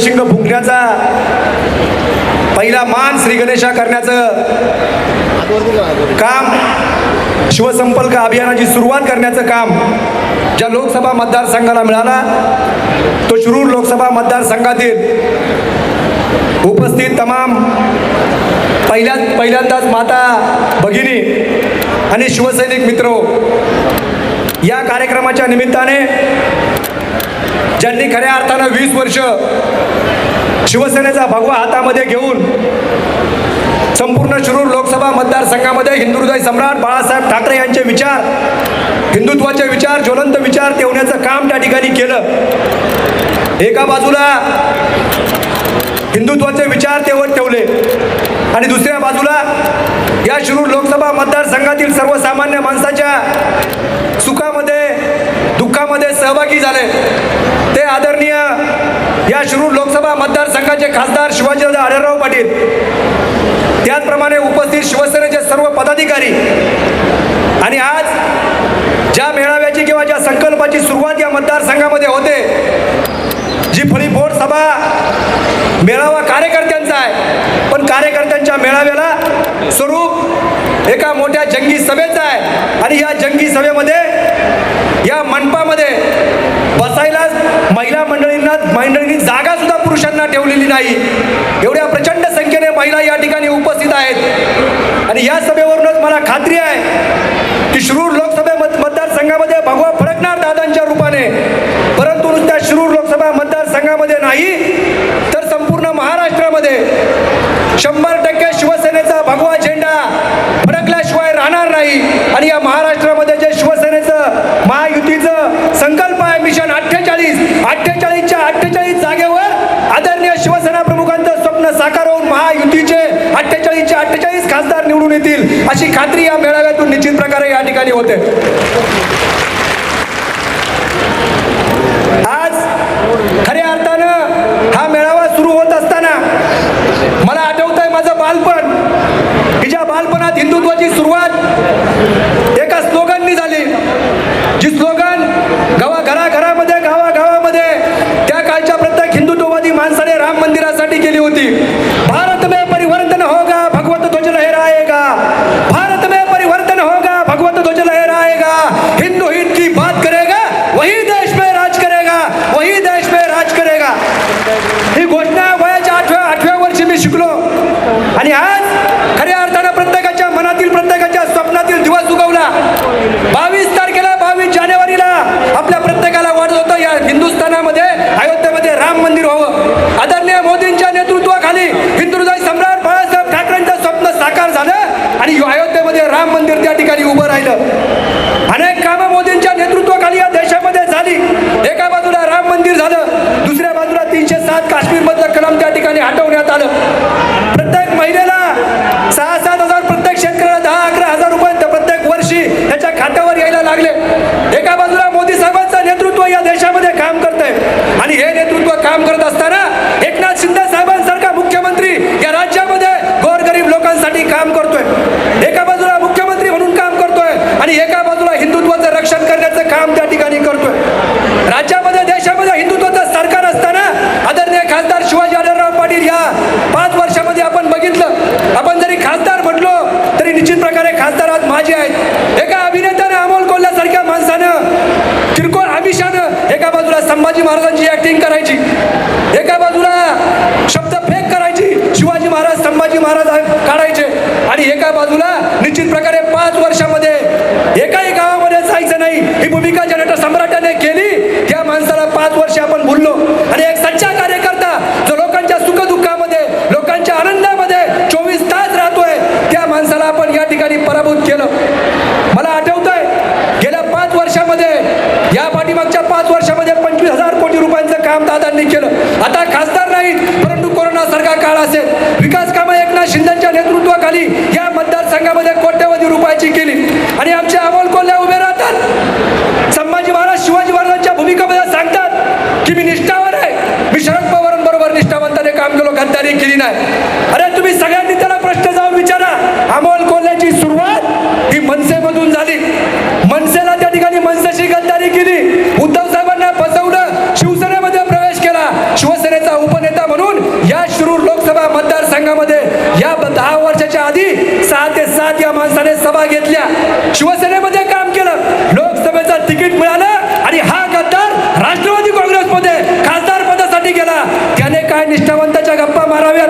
शिंग फुंकण्याचा पहिला मान श्री गणेशा करण्याचं काम शिवसंपर्क अभियानाची सुरुवात करण्याचं काम ज्या लोकसभा मतदारसंघाला मिळाला तो शिरूर लोकसभा मतदारसंघातील उपस्थित तमाम पहिल्या पहिल्यांदाच माता भगिनी आणि शिवसैनिक मित्र या कार्यक्रमाच्या निमित्ताने ज्यांनी खऱ्या अर्थानं वीस वर्ष शिवसेनेचा भगवा हातामध्ये घेऊन संपूर्ण शिरूर लोकसभा मतदारसंघामध्ये हिंदुहृदय सम्राट बाळासाहेब ठाकरे यांचे विचार हिंदुत्वाचे विचार ज्वलंत विचार ठेवण्याचं काम त्या ठिकाणी केलं. एका बाजूला हिंदुत्वाचे विचार तेवत ठेवले आणि दुसऱ्या बाजूला या शिरूर लोकसभा मतदारसंघातील सर्वसामान्य माणसाच्या सुखामध्ये दुःखामध्ये सहभागी झाले. ते आदरणीय या शिरूर लोकसभा मतदारसंघाचे खासदार शिवाजीराजे आढळराव पाटील त्याचप्रमाणे उपस्थित शिवसेनेचे सर्व पदाधिकारी आणि आज ज्या मेळाव्याची किंवा ज्या संकल्पाची सुरुवात या मतदारसंघामध्ये होते जी फळीफोड सभा मेळावा कार्यकर्त्यांचा आहे पण कार्यकर्त्यांच्या मेळाव्याला स्वरूप एका मोठ्या जंगी सभेचं आहे आणि या जंगी सभेमध्ये या मंडपामध्ये बसायला महिला मंडळींना मंडळींनी जागा सुद्धा ठेवलेली नाही. एवढ्या प्रचंड संख्येने महिला या ठिकाणी उपस्थित आहेत. आणि या सभेवरूनच मला खात्री आहे की शिरूर लोकसभा मत मतदारसंघामध्ये भगवा फडकणार दादांच्या रूपाने. परंतु नुसत्या शिरूर लोकसभा मतदारसंघामध्ये नाही तर संपूर्ण महाराष्ट्रामध्ये शंभर टक्के शिवसेनेचा भगवा झेंडा फडकल्याशिवाय राहणार नाही. आणि या महाराष्ट्रामध्ये जे शिवसेनेचं महायुतीचं संकल्प आहे मिशन अठ्ठेचाळीस अठ्ठेचाळीसच्या अठ्ठेचाळीसचे अठ्ठेचाळीस खासदार निवडून येतील अशी खात्री या मेळाव्यातून निश्चित प्रकारे या ठिकाणी होते. ભગવંત ધ્વજ राहिलं अनेक कामं मोदींच्या नेतृत्वाखाली या देशामध्ये झाली. एका बाजूला राम मंदिर झालं दुसऱ्या बाजूला तीनशे सात काश्मीरमधलं कलम त्या ठिकाणी हटवण्यात आलं प्रत्येक महिलेला सहा सात हजार प्रत्येक शेतकऱ्याला दहा अकरा हजार रुपये त्या प्रत्येक वर्षी त्याच्या खात्यावर यायला लागले एका बाजूला मोदी साहेबांचं नेतृत्व या देशामध्ये काम करतंय आणि हे नेतृत्व काम करत असताना एकनाथ शिंदे साहेबांसारखा मुख्यमंत्री या राज्यामध्ये गोरगरीब लोकांसाठी काम करतोय एका बाजूला मुख्यमंत्री म्हणून काम करतोय आणि एका बाजूला हिंदुत्वाचं रक्षण करण्याचं काम त्या ठिकाणी करतोय राज्यामध्ये देशामध्ये हिंदुत्वाचं सरकार असताना आदरणीय खासदार शिवाजी आढळराव पाटील या पाच वर्षामध्ये आपण बघितलं आपण जरी खासदार म्हटलो तरी निश्चित प्रकारे खासदार आज माझे आहेत एका अभिनेत्याने अमोल कोल्ह्यासारख्या माणसानं किरकोळ आमिषानं एका बाजूला संभाजी महाराजांची ऍक्टिंग करायची. एका बाजूला शब्द फेक करायची. शिवाजी महाराज संभाजी महाराज काढायचे. आणि एका बाजूला निश्चित प्रकारे पाच वर्षामध्ये एकाही गावामध्ये जायचं नाही. ही भूमिका ज्या नट सम्राटाने केली. त्या माणसाला पाच वर्ष आपण भुललो. आणि एक सच्चा कार्यकर्ता जो लोकांच्या सुखदुःखामध्ये लोकांच्या आनंदामध्ये चोवीस तास राहतोय त्या माणसाला आपण या ठिकाणी पराभूत केलं. मला आठवतंय गेल्या पाच वर्षामध्ये या पाठीमागच्या पाच वर्षामध्ये पंचवीस हजार रुपयांचं काम दादांनी केलं. आता खासदार नाहीत परंतु कोरोना सारखा काळ असेल. विकास कामं एकनाथ शिंदेच्या नेतृत्वाखाली या मतदारसंघामध्ये कोट्यवधी रुपयाची केली. आणि आमच्या अमोल कोल्हे उभे राहतात संभाजी महाराज शिवाजी महाराजांच्या भूमिकेमध्ये सांगतात की मी निष्ठावान आहे मी शरद पवारांबरोबर निष्ठावंताने काम केलो गद्दारी केली नाही अरे तुम्ही सगळ्यांनी त्याला प्रश्न जाऊन विचारा अमोल कोल्ह्याची सुरुवात ही मनसेमधून झाली मनसेला त्या ठिकाणी मनसेशी गद्दारी केली उद्धव साहेबांना फसवलं शिवसेनेमध्ये प्रवेश केला शिवसेनेचा उपनेता मतदारसंघामध्ये या दहा वर्षाच्या आधी सहा ते सात या माणसाने सभा घेतल्या. शिवसेनेमध्ये काम केलं. लोकसभेचं तिकीट मिळालं आणि हा गद्दार राष्ट्रवादी काँग्रेसमध्ये खासदार पदासाठी गेला. त्याने काय निष्ठावंताच्या गप्पा माराव्यात?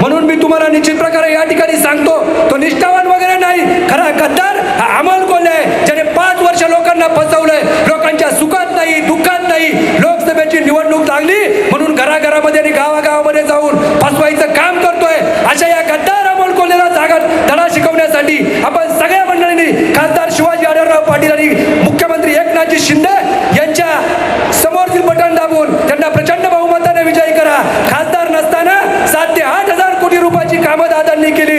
म्हणून मी तुम्हाला निश्चित प्रकारे या ठिकाणी सांगतो तो निष्ठावान वगैरे नाही. खरा गद्दार हा अमोल कोल्हे आहे. ज्याने पाच वर्ष लोकांना फसवलंय. लोकांच्या सुखात नाही दुःखात नाही. लोकसभेची निवडणूक लागली. म्हणून घराघरामध्ये आणि गावागावामध्ये जाऊन फसवायचं काम करतोय अशा या गद्दार अमोल कोल्हेला जागा धडा करण्यासाठी आपण सगळ्या मंडळींनी खासदार शिवाजी आढळराव पाटील आणि मुख्यमंत्री एकनाथजी शिंदे यांच्या समोरतील बटन दाबून त्यांना प्रचंड बहुमताने विजयी करा. खासदार नसताना सात ते आठ हजार कोटी रुपयाची कामं दादांनी केली